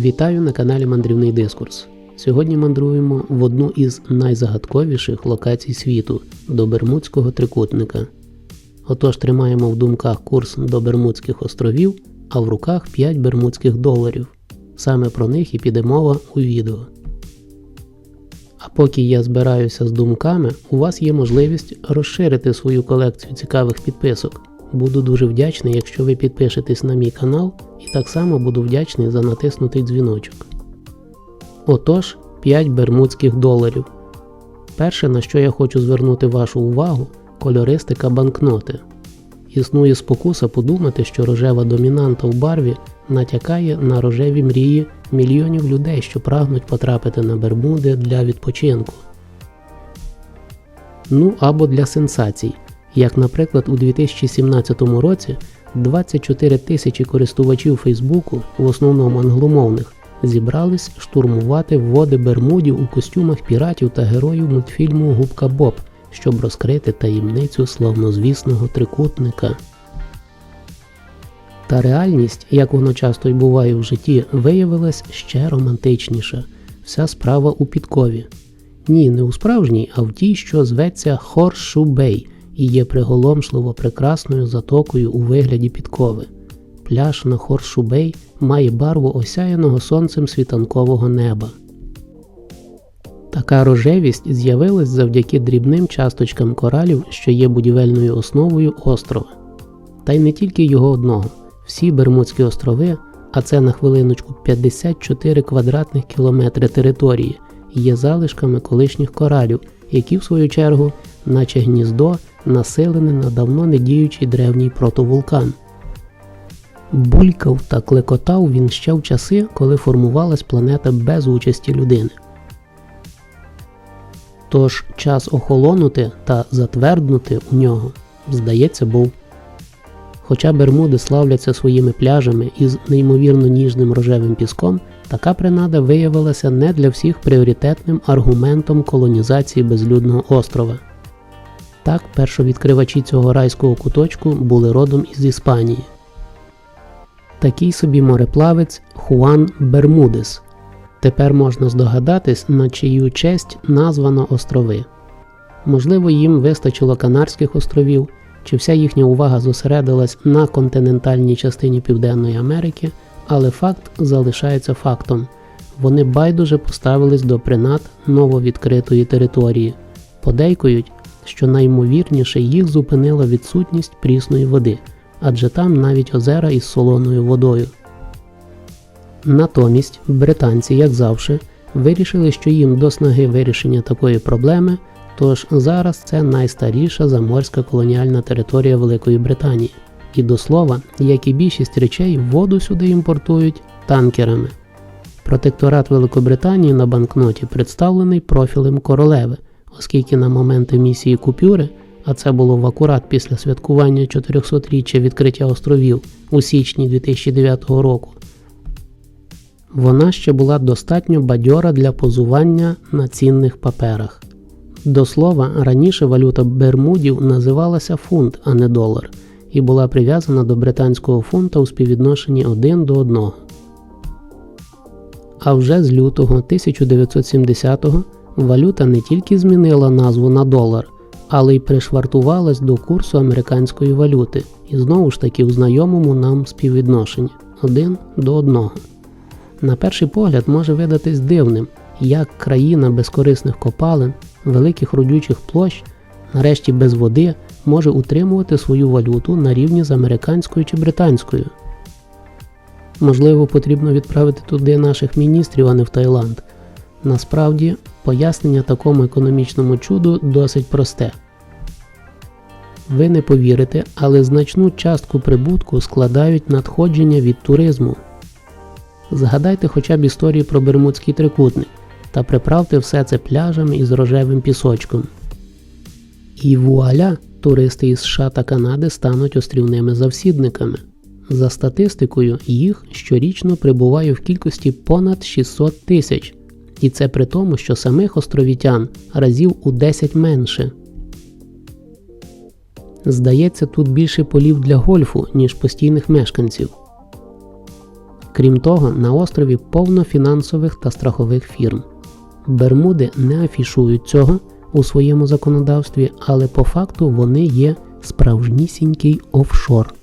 Вітаю на каналі Мандрівний Дискурс. Сьогодні мандруємо в одну із найзагадковіших локацій світу до Бермудського трикутника. Отож тримаємо в думках курс до Бермудських островів, а в руках 5 бермудських доларів. Саме про них і піде мова у відео. А поки я збираюся з думками, у вас є можливість розширити свою колекцію цікавих підписок. Буду дуже вдячний, якщо ви підпишетесь на мій канал, так само буду вдячний за натиснутий дзвіночок. Отож, 5 бермудських доларів. Перше, на що я хочу звернути вашу увагу, кольористика банкноти. Існує спокуса подумати, що рожева домінанта в барві натякає на рожеві мрії мільйонів людей, що прагнуть потрапити на Бермуди для відпочинку. Ну або для сенсацій. Як, наприклад, у 2017 році 24 тисячі користувачів Фейсбуку, в основному англомовних, зібрались штурмувати води Бермудів у костюмах піратів та героїв мультфільму Губка Боб, щоб розкрити таємницю славнозвісного трикутника. Та реальність, як воно часто й буває в житті, виявилась ще романтичніша. Вся справа у підкові. Ні, не у справжній, а в тій, що зветься Хоршу-Бей і є приголомшливо прекрасною затокою у вигляді підкови. Пляж на Хоршу-Бей має барву осяяного сонцем світанкового неба. Така рожевість з'явилась завдяки дрібним часточкам коралів, що є будівельною основою острова. Та й не тільки його одного. Всі Бермудські острови, а це на хвилиночку 54 квадратних кілометри території, є залишками колишніх коралів, які в свою чергу, наче гніздо, населене на давно не діючий древній протовулкан. Булькав та клекотав він ще в часи, коли формувалась планета без участі людини. Тож час охолонути та затверднути у нього, здається, був. Хоча Бермуди славляться своїми пляжами із неймовірно ніжним рожевим піском, така принада виявилася не для всіх пріоритетним аргументом колонізації безлюдного острова. Так, першовідкривачі цього райського куточку були родом із Іспанії. Такий собі мореплавець Хуан Бермудес. Тепер можна здогадатись, на чию честь названо острови. Можливо, їм вистачило Канарських островів, чи вся їхня увага зосередилась на континентальній частині Південної Америки, але факт залишається фактом. Вони байдуже поставились до принад нововідкритої території, подейкують, що наймовірніше їх зупинила відсутність прісної води, адже там навіть озера із солоною водою. Натомість британці, як завжди, вирішили, що їм до снаги вирішення такої проблеми, тож зараз це найстаріша заморська колоніальна територія Великої Британії. І до слова, як і більшість речей, воду сюди імпортують танкерами. Протекторат Великобританії на банкноті представлений профілем королеви, оскільки на момент емісії купюри, а це було в акурат після святкування 400-річчя відкриття островів у січні 2009 року, вона ще була достатньо бадьора для позування на цінних паперах. До слова, раніше валюта Бермудів називалася фунт, а не долар, і була прив'язана до британського фунта у співвідношенні 1 до 1. А вже з лютого 1970-го валюта не тільки змінила назву на долар, але й пришвартувалась до курсу американської валюти і знову ж таки у знайомому нам співвідношенні 1 до 1. На перший погляд може видатись дивним, як країна безкорисних копалин, великих родючих площ, нарешті без води, може утримувати свою валюту на рівні з американською чи британською. Можливо, потрібно відправити туди наших міністрів, а не в Таїланд. Насправді, пояснення такому економічному чуду досить просте. Ви не повірите, але значну частку прибутку складають надходження від туризму. Згадайте хоча б історії про Бермудський трикутник та приправте все це пляжами із рожевим пісочком. І вуаля, туристи із США та Канади стануть острівними завсідниками. За статистикою, їх щорічно прибуває в кількості понад 600 тисяч, і це при тому, що самих островітян разів у 10 менше. Здається, тут більше полів для гольфу, ніж постійних мешканців. Крім того, на острові повно фінансових та страхових фірм. Бермуди не афішують цього у своєму законодавстві, але по факту вони є справжнісінький офшор.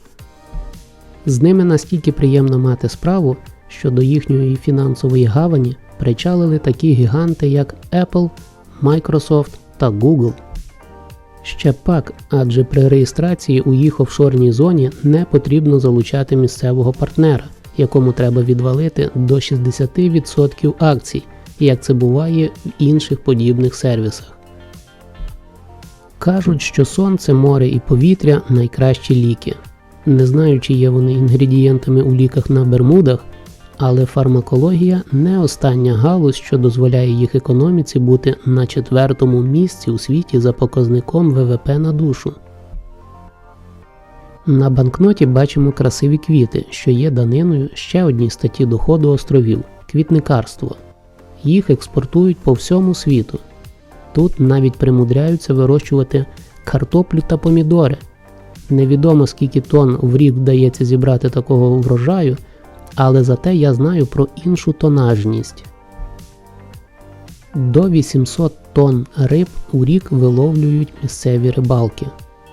З ними настільки приємно мати справу, що до їхньої фінансової гавані причалили такі гіганти, як Apple, Microsoft та Google. Ще пак, адже при реєстрації у їх офшорній зоні не потрібно залучати місцевого партнера, якому треба відвалити до 60% акцій, як це буває в інших подібних сервісах. Кажуть, що сонце, море і повітря найкращі ліки. Не знаю, чи є вони інгредієнтами у ліках на Бермудах, але фармакологія не остання галузь, що дозволяє їх економіці бути на четвертому місці у світі за показником ВВП на душу. На банкноті бачимо красиві квіти, що є даниною ще одній статті доходу островів квітникарство. Їх експортують по всьому світу. Тут навіть примудряються вирощувати картоплю та помідори. Невідомо скільки тонн в рік вдається зібрати такого врожаю, але зате я знаю про іншу тонажність. До 800 тонн риб у рік виловлюють місцеві рибалки.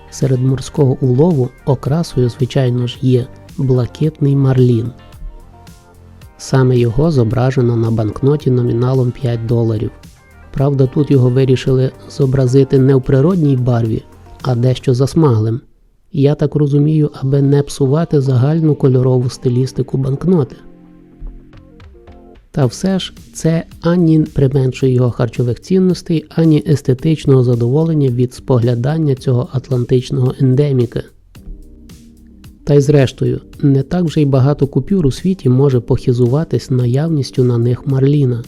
Серед морського улову окрасою, звичайно ж, є блакитний марлін. Саме його зображено на банкноті номіналом 5 доларів. Правда, тут його вирішили зобразити не в природній барві, а дещо засмаглим. Я так розумію, аби не псувати загальну кольорову стилістику банкноти. Та все ж це ані применшує його харчових цінностей, ані естетичного задоволення від споглядання цього атлантичного ендеміка. Та й зрештою, не так вже й багато купюр у світі може похизуватись наявністю на них марліна.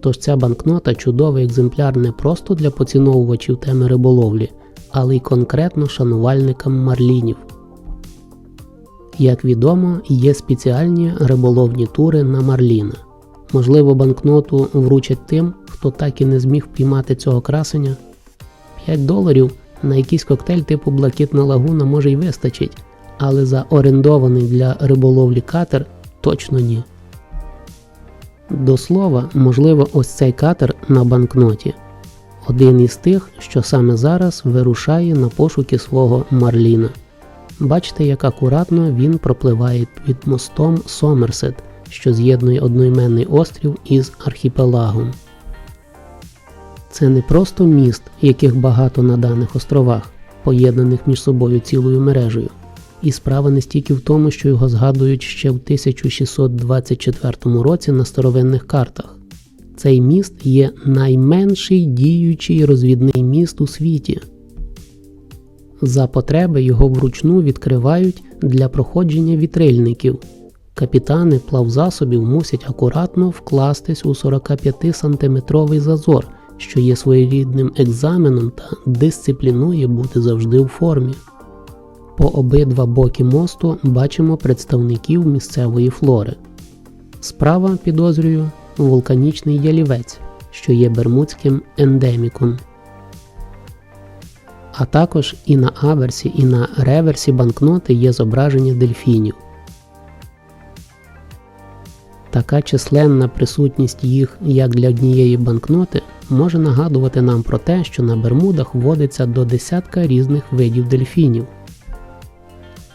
Тож ця банкнота чудовий екземпляр не просто для поціновувачів теми риболовлі, але й конкретно шанувальникам марлінів. Як відомо, є спеціальні риболовні тури на марліна. Можливо, банкноту вручать тим, хто так і не зміг впіймати цього красення. 5 доларів на якийсь коктейль типу Блакитна лагуна може й вистачить, але за орендований для риболовлі катер точно ні. До слова, можливо, ось цей катер на банкноті. Один із тих, що саме зараз вирушає на пошуки свого Марліна. Бачите, як акуратно він пропливає під мостом Сомерсет, що з'єднує одноіменний острів із архіпелагом. Це не просто міст, яких багато на даних островах, поєднаних між собою цілою мережею. І справа не стільки в тому, що його згадують ще в 1624 році на старовинних картах. Цей міст є найменший діючий розвідний міст у світі. За потреби його вручну відкривають для проходження вітрильників. Капітани плавзасобів мусять акуратно вкластись у 45 сантиметровий зазор, що є своєрідним екзаменом та дисциплінує бути завжди у формі. По обидва боки мосту бачимо представників місцевої флори. Справа підозрюю вулканічний ялівець, що є бермудським ендеміком. А також і на аверсі, і на реверсі банкноти є зображення дельфінів. Така численна присутність їх як для однієї банкноти може нагадувати нам про те, що на Бермудах водиться до десятка різних видів дельфінів.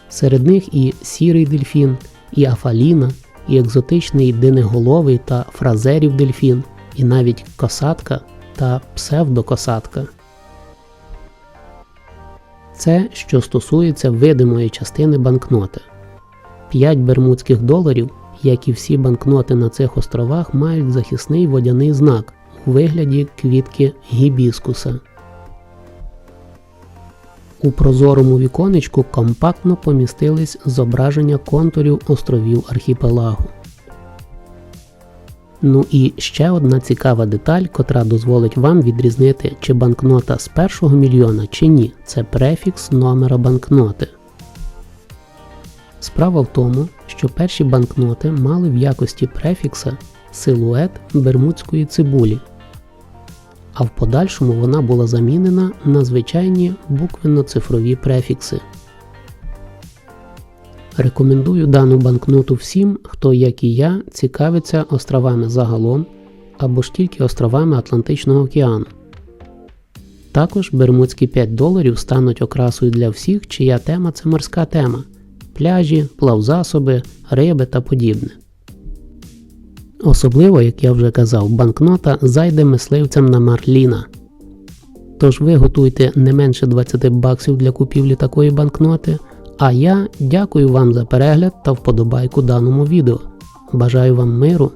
Серед них і сірий дельфін, і афаліна, і екзотичний динеголовий та фразерів дельфін, і навіть косатка та псевдокосатка. Це що стосується видимої частини банкноти. 5 бермудських доларів, як і всі банкноти на цих островах, мають захисний водяний знак у вигляді квітки гібіскуса. У прозорому віконечку компактно помістились зображення контурів островів архіпелагу. Ну і ще одна цікава деталь, котра дозволить вам відрізнити, чи банкнота з першого мільйона чи ні. Це префікс номера банкноти. Справа в тому, що перші банкноти мали в якості префікса силует бермудської цибулі а в подальшому вона була замінена на звичайні буквенно-цифрові префікси. Рекомендую дану банкноту всім, хто, як і я, цікавиться островами загалом або ж тільки островами Атлантичного океану. Також бермудські 5 доларів стануть окрасою для всіх, чия тема це морська тема пляжі, плавзасоби, риби та подібне. Особливо, як я вже казав, банкнота зайде мисливцям на Марліна. Тож ви готуйте не менше 20 баксів для купівлі такої банкноти. А я дякую вам за перегляд та вподобайку даному відео. Бажаю вам миру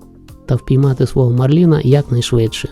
та впіймати свого Марліна якнайшвидше.